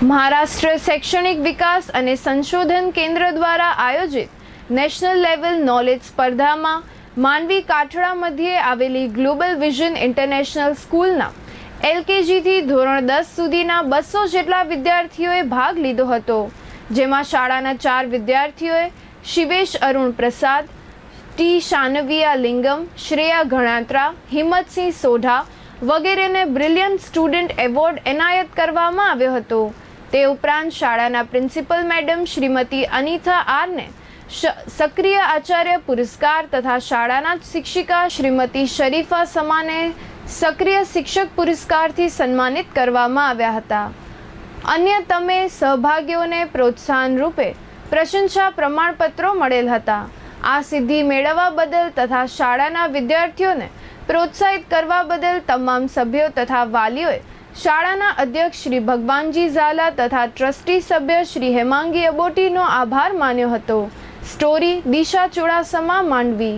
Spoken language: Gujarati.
મહારાષ્ટ્ર શૈક્ષણિક વિકાસ અને સંશોધન કેન્દ્ર દ્વારા આયોજિત નેશનલ લેવલ નોલેજ સ્પર્ધામાં માનવી કાઠડા મધ્યે આવેલી ગ્લોબલ વિઝન ઇન્ટરનેશનલ સ્કૂલના એલકેજીથી ધોરણ દસ સુધીના બસો જેટલા વિદ્યાર્થીઓએ ભાગ લીધો હતો, જેમાં શાળાના ચાર વિદ્યાર્થીઓએ શિવેશ અરુણ પ્રસાદ, ટી શાનવિયા લિંગમ, શ્રેયા ગણાત્રા હિંમતસિંહ સોઢા વગેરેને બ્રિલિયન્ટ સ્ટુડન્ટ એવોર્ડ એનાયત કરવામાં આવ્યો હતો. તે ઉપરાંત શાળાના પ્રિન્સિપલ મેડમ શ્રીમતી અનિથા આરને સક્રિય આચાર્ય પુરસ્કાર તથા શાળાના શિક્ષિકા શ્રીમતી શરીફા સમાને સક્રિય શિક્ષક પુરસ્કારથી સન્માનિત કરવામાં આવ્યા હતા. અન્ય તમે સહભાગીઓને પ્રોત્સાહન રૂપે પ્રશંસા પ્રમાણપત્રો મળેલ હતા. આ સિદ્ધિ મેળવવા બદલ તથા શાળાના વિદ્યાર્થીઓને પ્રોત્સાહિત કરવા બદલ તમામ સભ્યો તથા વાલીઓએ શાળાના અધ્યક્ષ શ્રી ભગવાનજી ઝાલા તથા ટ્રસ્ટી સભ્ય શ્રી હેમાંગી અબોટીનો આભાર માન્યો હતો. સ્ટોરી દિશા ચુડાસમા માંડવી.